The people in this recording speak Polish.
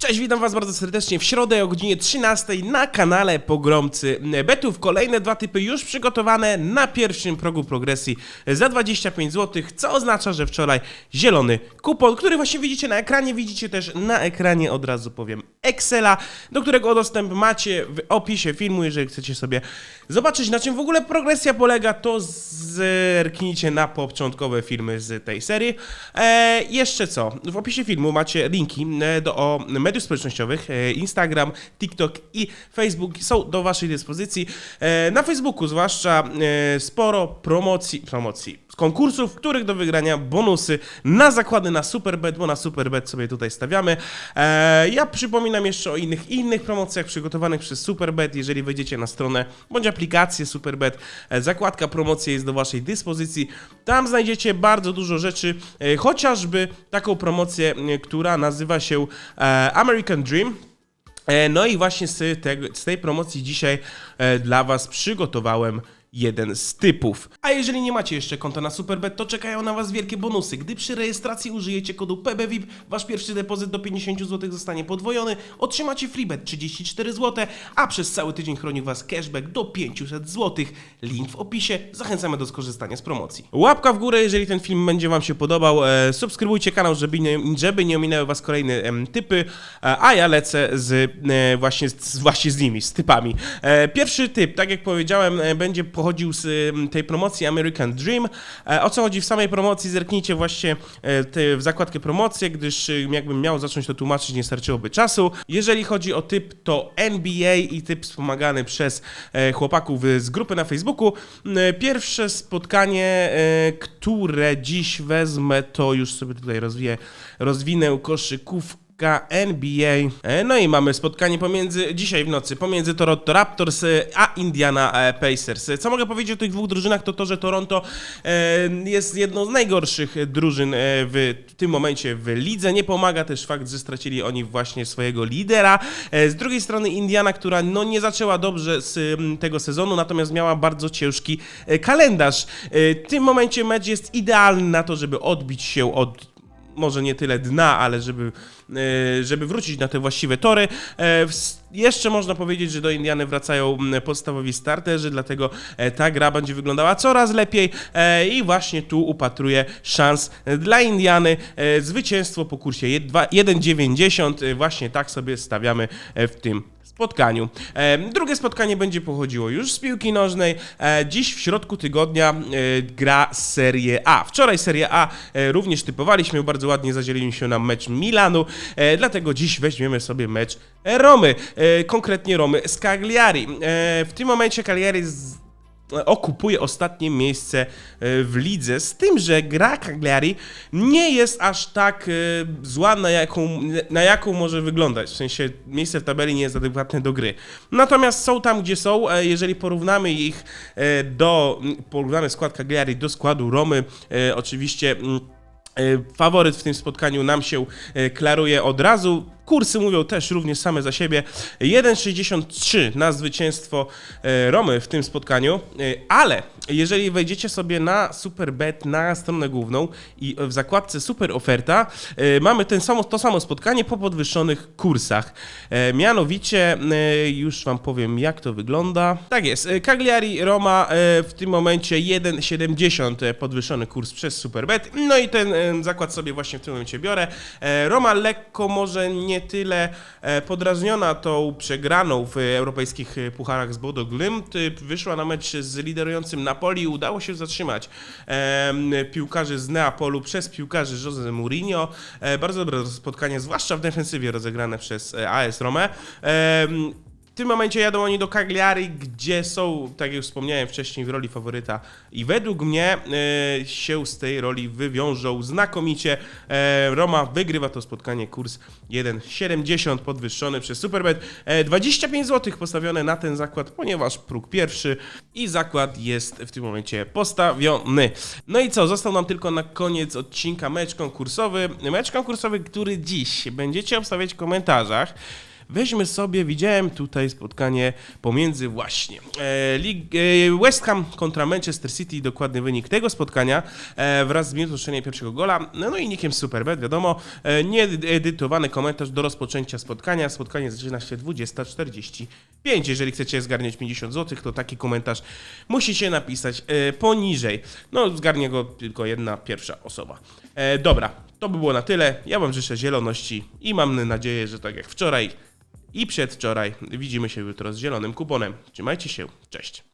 Cześć, witam was bardzo serdecznie w środę o godzinie 13 na kanale Pogromcy Betów. Kolejne dwa typy już przygotowane na pierwszym progu progresji za 25 zł, co oznacza, że wczoraj zielony kupon, który właśnie widzicie na ekranie, widzicie też na ekranie od razu powiem Excela, do którego dostęp macie w opisie filmu, jeżeli chcecie sobie zobaczyć na czym w ogóle progresja polega, to zerknijcie na początkowe filmy z tej serii. E, jeszcze co, w opisie filmu macie linki e, do o mediów społecznościowych, e, Instagram, TikTok i Facebook są do waszej dyspozycji. E, na Facebooku zwłaszcza e, sporo promocji, promocji, konkursów, których do wygrania bonusy na zakłady na Superbet, bo na Superbet sobie tutaj stawiamy. Ja przypominam jeszcze o innych innych promocjach przygotowanych przez Superbet. Jeżeli wejdziecie na stronę bądź aplikację Superbet, zakładka promocji jest do waszej dyspozycji. Tam znajdziecie bardzo dużo rzeczy, chociażby taką promocję, która nazywa się American Dream. E, No i właśnie z, z tej promocji dzisiaj e, dla Was przygotowałem jeden z typów. A jeżeli nie macie jeszcze konta na Superbet, to czekają na Was wielkie bonusy. Gdy przy rejestracji użyjecie kodu PBVIP, Wasz pierwszy depozyt do 50 zł zostanie podwojony, otrzymacie freebet 34 zł, a przez cały tydzień chroni Was cashback do 500 zł. Link w opisie, zachęcamy do skorzystania z promocji. Łapka w górę, jeżeli ten film będzie Wam się podobał, e, subskrybujcie kanał, żeby nie, żeby nie ominęły Was kolejne em, typy, e, a ja lecę z, e, właśnie, z, właśnie z nimi, z typami. E, pierwszy typ, tak jak powiedziałem, e, będzie pochodził z tej promocji American Dream. E, o co chodzi w samej promocji? Zerknijcie właśnie e, w zakładkę promocje, gdyż jakbym miał zacząć to tłumaczyć, nie starczyłoby czasu. Jeżeli chodzi o typ, to NBA i typ wspomagany przez e, chłopaków z grupy na Facebooku. Pierwsze spotkanie, które dziś wezmę, to już sobie tutaj rozwiję, rozwinę koszykówkę. NBA. E, No i mamy spotkanie pomiędzy dzisiaj w nocy pomiędzy Toronto Raptors e, a Indiana e, Pacers. Co mogę powiedzieć o tych dwóch drużynach, to to, że Toronto jest jedną z najgorszych drużyn w tym momencie w lidze. Nie pomaga też fakt, że stracili oni właśnie swojego lidera. Z drugiej strony Indiana, która no nie zaczęła dobrze z tego sezonu, natomiast miała bardzo ciężki kalendarz. W tym momencie mecz jest idealny na to, żeby odbić się od może nie tyle dna, ale żeby, e, żeby wrócić na te właściwe tory. E, Jeszcze można powiedzieć, że do Indiany wracają podstawowi starterzy, dlatego e, ta gra będzie wyglądała coraz lepiej i właśnie tu upatruję szans dla Indiany. Zwycięstwo po kursie jed- dwa- 1,90. E, Właśnie tak sobie stawiamy w tym spotkaniu. E, Drugie spotkanie będzie pochodziło już z piłki nożnej. E, Dziś w środku tygodnia e, gra Serie A. Wczoraj Serie A również typowaliśmy, bardzo ładnie zadzieliliśmy się na mecz Milanu, dlatego dziś weźmiemy sobie mecz Romy, konkretnie Romy z Cagliari. W tym momencie Cagliari z okupuje ostatnie miejsce e, w lidze, z tym, że gra Cagliari nie jest aż tak e, zła, na jaką, na jaką może wyglądać. W sensie miejsce w tabeli nie jest adekwatne do gry. Natomiast są tam, gdzie są. E, Jeżeli porównamy ich do, porównamy skład Cagliari do składu Romy, oczywiście mm, faworyt w tym spotkaniu nam się e, klaruje od razu. Kursy mówią też również same za siebie. 1,63 na zwycięstwo e, Romy w tym spotkaniu, E, ale jeżeli wejdziecie sobie na Superbet, na stronę główną i w zakładce Super Oferta, e, mamy ten samo, to samo spotkanie po podwyższonych kursach. E, Mianowicie, e, już wam powiem jak to wygląda. Tak jest, Cagliari Roma w tym momencie 1,70 podwyższony kurs przez Superbet. No i ten zakład sobie właśnie w tym momencie biorę. Roma lekko może nie tyle podrażniona tą przegraną w europejskich pucharach z Bodo Glimt. Wyszła na mecz z liderującym Napoli udało się zatrzymać piłkarzy z Neapolu przez piłkarzy Jose Mourinho. E, Bardzo dobre spotkanie, zwłaszcza w defensywie rozegrane przez e, AS Romę. Tym momencie jadą oni do Cagliari, gdzie są, tak jak już wspomniałem wcześniej, w roli faworyta i według mnie e, się z tej roli wywiążą znakomicie. E, Roma wygrywa to spotkanie, kurs 1,70 podwyższony przez Superbet. E, 25 zł postawione na ten zakład, ponieważ próg pierwszy i zakład jest w tym momencie postawiony. No i co, został nam tylko na koniec odcinka mecz konkursowy. Mecz konkursowy, który dziś będziecie obstawiać w komentarzach weźmy sobie, widziałem tutaj spotkanie pomiędzy właśnie e, e, West Ham kontra Manchester City, dokładny wynik tego spotkania e, wraz z strzelenia pierwszego gola, no, no i nikiem Superbet, wiadomo, nieedytowany komentarz do rozpoczęcia spotkania, spotkanie zaczyna się 20.45, jeżeli chcecie zgarniać 50 zł, to taki komentarz musicie napisać poniżej, no zgarnie go tylko jedna pierwsza osoba. Dobra, to by było na tyle, ja wam życzę zieloności i mam nadzieję, że tak jak wczoraj i przedwczoraj widzimy się jutro z zielonym kuponem. Trzymajcie się, cześć.